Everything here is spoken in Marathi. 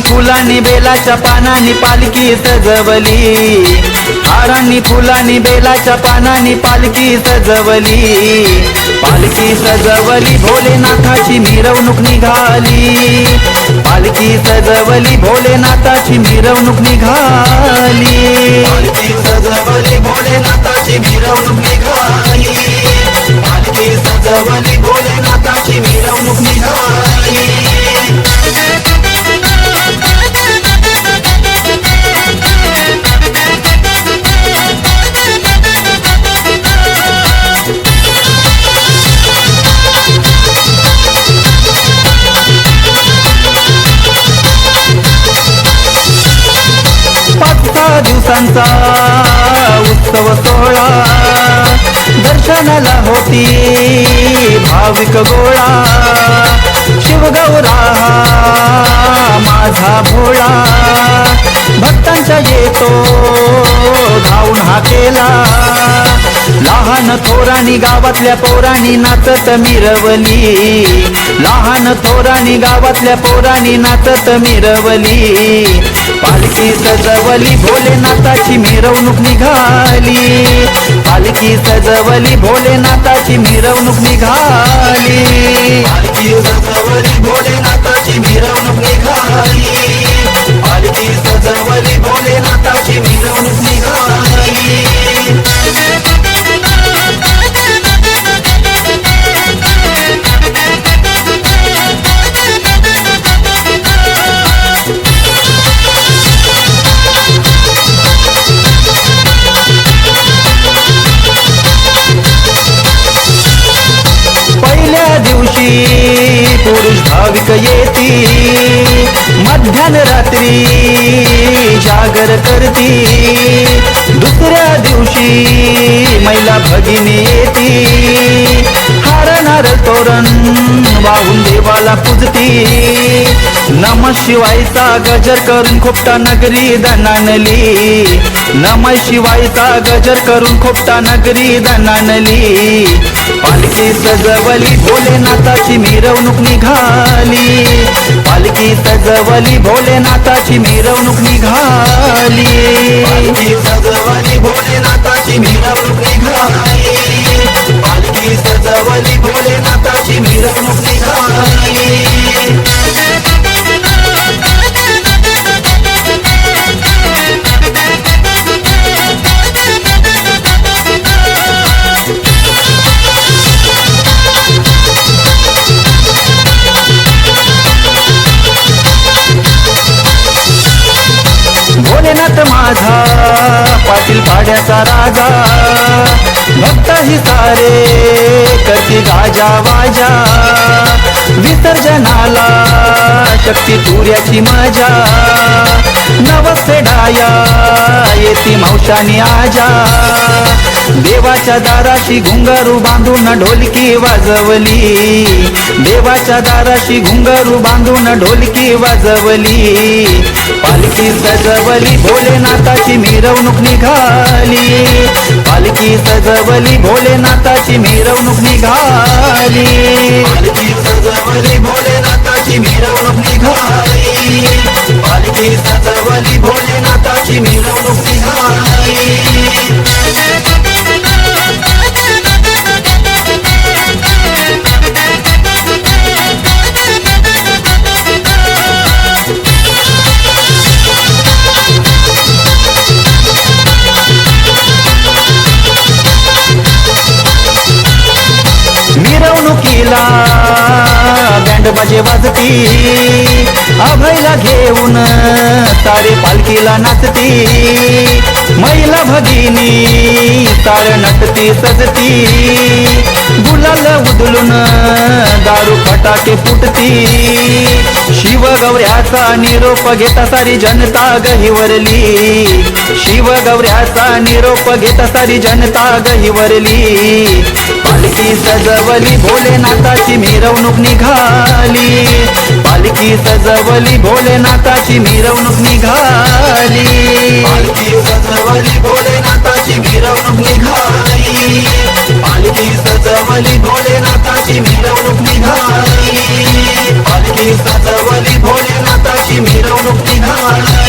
फुलांनी बेलाच्या पानांनी पालखी सजवली. हारांनी फुलांनी बेलाच्या पानांनी पालखी सजवली. पालखी सजवली भोलेनाथाची मिरवणूक निघाली. पालखी सजवली भोलेनाथाची मिरवणूक निघाली. उत्सव सोहळा. दर्शनाला होती भाविक गोळा. शिवगौरा माझा भोळा. भक्तांच्या येतो धावून हा केला. लहान थोराणी गावातल्या पोराणी नाचत मिरवली. लहान थोराणी गावातल्या पोराणी नाचत मिरवली. पालखी सजवली भोलेनाथाची मिरवणूक निघाली. पालखी सजवली भोलेनाथाची मिरवणूक निघाली. पालखी सजवली भोलेनाथाची मिरवणूक निघाली. भाविक येती मध्यान रात्री जागर करती दुसऱ्या दिवशी महिला भगिनी येती हारणार तोरण वाहून देवाला पूजती. नम शिवायचा गजर करून खोपटा नगरी दणानली नम शिवायचा गजर करून खोपटा नगरी दणानली पालखी सजवली भोलेनाथाची मिरवणूक निघाली. पालखी सजवली भोलेनाथाची मिरवणूक निघाली. पालखी सजवली भोलेनाथाची मिरवणूक निघाली. पालखी सजवली भोलेनाथाची मिरवणूक निघाली भोलेनाथ माझा पाटील पाड्याचा राजा. भक्त ही सारे करती गाजा वाजा. विसर्जनाला शक्ती तुऱ्याची मजा नवसे डाया येती मावशानी आजा. देवाच्या दाराशी घुंगारू बांधून ढोलकी वाजवली. देवाच्या दाराशी घुंगारू बांधून ढोलकी वाजवली. पालखी सजवली भोलेनाथाची मिरवणूक निघाली. पालखी सजवली भोलेनाथाची मिरवणूक निघाली. पालखी सजवली भोलेनाथाची मिरवणूक निघाली बाजे वाजती. अभयला घेऊन तारे पालखीला नाचती. महिला भगिनी तार नटती सजती. गुलाल उदलून दारू फटाके फुटती. शिवगौऱ्याचा निरोप घेता सारी जनता गहिवरली शिवगौऱ्याचा निरोप घेता सारी जनता गहिवरली पालकी सजवली भोलेनाथाची मिरवणूक निघाली. पालकी सजवली भोलेनाथाची मिरवणूक निघाली. पालकी सजवली भोलेनाथाची मिरवणूक निघाली. पालकी सजवली भोलेनाथाची मिरवणूक निघाली. पालकी सजवली भोलेनाथाची मिरवणूक निघाली.